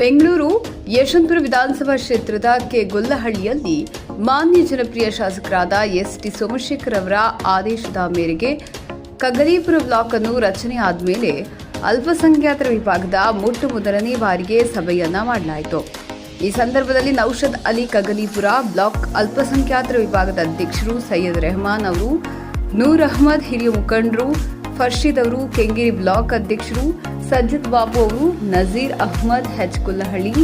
ಬೆಂಗಳೂರು ಯಶವಂತಪುರ ವಿಧಾನಸಭಾ ಕ್ಷೇತ್ರದ ಕೆ ಗೊಲ್ಲಹಳ್ಳಿಯಲ್ಲಿ ಮಾನ್ಯ ಜನಪ್ರಿಯ ಶಾಸಕರಾದ ಎಸ್ ಟಿ ಸೋಮಶೇಖರ್ ಅವರ ಆದೇಶದ ಮೇರೆಗೆ ಕಗ್ಗಲೀಪುರ ಬ್ಲಾಕ್ ಅನ್ನು ರಚನೆ ಆದಮೇಲೆ ಅಲ್ಪಸಂಖ್ಯಾತರ ವಿಭಾಗದ ಮೊಟ್ಟ ಮೊದಲನೇ ಬಾರಿಗೆ ಸಭೆಯನ್ನ ಮಾಡಲಾಯಿತು. ಈ ಸಂದರ್ಭದಲ್ಲಿ ನೌಷದ್ ಅಲಿ ಕಗಲೀಪುರ ಬ್ಲಾಕ್ ಅಲ್ಪಸಂಖ್ಯಾತರ ವಿಭಾಗದ ಅಧ್ಯಕ್ಷರು ಸೈಯದ್ ರೆಹಮಾನ್ ಅವರು, ನೂರ್ ಅಹಮದ್ ಹಿರಿಯ ಮುಖಂಡರು ಫರ್ಷೀದ್ ಅವರು ಕೆಂಗೇರಿ ಬ್ಲಾಕ್ ಅಧ್ಯಕ್ಷರು ಸಜ್ಜದ್ ಬಾಬು ಅವರು, ನಜೀರ್ ಅಹ್ಮದ್ ಹೆಚ್ ಗೊಲ್ಲಹಳ್ಳಿ,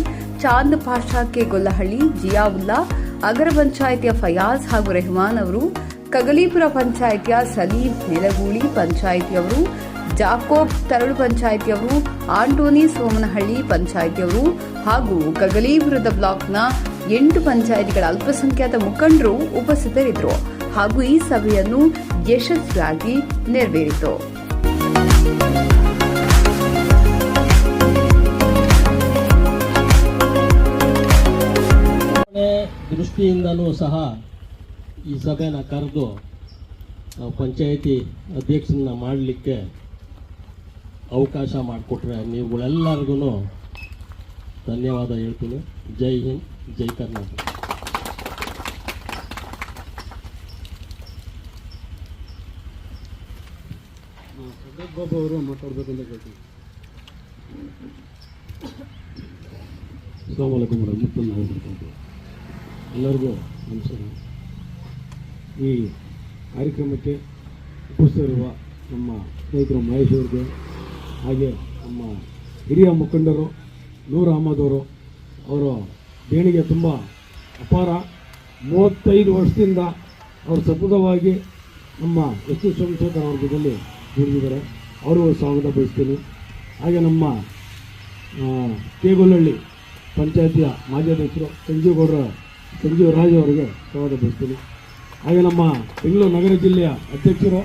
ಚಾಂದ್ ಪಾಷಾ ಕೆ ಗೊಲ್ಲಹಳ್ಳಿ ಜಿಯಾವುಲ್ಲಾ ಅಗರ ಪಂಚಾಯಿತಿಯ ಫಯಾಜ್ ಹಾಗೂ ರೆಹಮಾನ್ ಅವರು, ಕಗಲೀಪುರ ಪಂಚಾಯಿತಿಯ ಸಲೀಂ ನೆಲಗೂಳಿ ಪಂಚಾಯಿತಿಯವರು, ಜಾಕೋಬ್ ತರಳು ಪಂಚಾಯಿತಿಯವರು, ಆಂಟೋನಿ ಸೋಮನಹಳ್ಳಿ ಪಂಚಾಯಿತಿಯವರು ಹಾಗೂ ಕಗಲೀಪುರದ ಬ್ಲಾಕ್ನ ಎಂಟು ಪಂಚಾಯಿತಿಗಳ ಅಲ್ಪಸಂಖ್ಯಾತ ಮುಖಂಡರು ಉಪಸ್ಥಿತರಿದ್ದರು. ಹಾಗೂ ಈ ಸಭೆಯನ್ನು ಯಶಸ್ವಿಯಾಗಿ ನೆರವೇರಿತು ದೃಷ್ಟಿಯಿಂದಲೂ ಸಹ ಈ ಸಭೆನ ಕರೆದು ಪಂಚಾಯಿತಿ ಅಧ್ಯಕ್ಷರನ್ನ ಮಾಡಲಿಕ್ಕೆ ಅವಕಾಶ ಮಾಡಿಕೊಟ್ರೆ ನೀವುಗಳೆಲ್ಲರಿಗೂ ಧನ್ಯವಾದ ಹೇಳ್ತೀನಿ ಜೈ ಹಿಂದ್ ಜೈ ಕರ್ನಾಟಕ ಬಾಬು ಅವರು ಮಾತಾಡ್ಬೇಕಂತ ಕೇಳ್ತೀನಿ. ಅಸ್ಲಾಂ ವಲೈಕುಮ್ ರಹಮತುಲ್ಲಾಹಿ ವಬರಕಾತುಹು. ಎಲ್ಲರಿಗೂ ನಮಸ್ಕಾರ. ಈ ಕಾರ್ಯಕ್ರಮಕ್ಕೆ ಉಪಸ್ಥಿತಿರುವ ನಮ್ಮ ಸ್ನೇಹಿತರು ಮಹೇಶ್ ಅವ್ರಿಗೆ, ಹಾಗೆ ನಮ್ಮ ಹಿರಿಯ ಮುಖಂಡರು ನೂರ್ ಅಹಮದ್ ಅವರು, ಅವರ ದೇಣಿಗೆ ತುಂಬ ಅಪಾರ. ಮೂವತ್ತೈದು ವರ್ಷದಿಂದ ಅವರು ಸತತವಾಗಿ ನಮ್ಮ ಎಸ್ ಎಸ್ ಜೊತೆಲಿ ದುಡಿದಿದ್ದಾರೆ ಅವರು ಸ್ವಾಗತ ಬಯಸ್ತೀನಿ. ಹಾಗೆ ನಮ್ಮ ಕೇಗುಲಹಳ್ಳಿ ಪಂಚಾಯತಿಯ ಮಾಜಿ ಅಧ್ಯಕ್ಷರು ಸಂಜೀವ್ ಗೌಡರ ಸಂಜೀವ್ ರಾಜ್ ಅವರಿಗೆ ಸ್ವಾಗತ ಬಯಸ್ತೀನಿ. ಹಾಗೆ ನಮ್ಮ ಬೆಂಗಳೂರು ನಗರ ಜಿಲ್ಲೆಯ ಅಧ್ಯಕ್ಷರು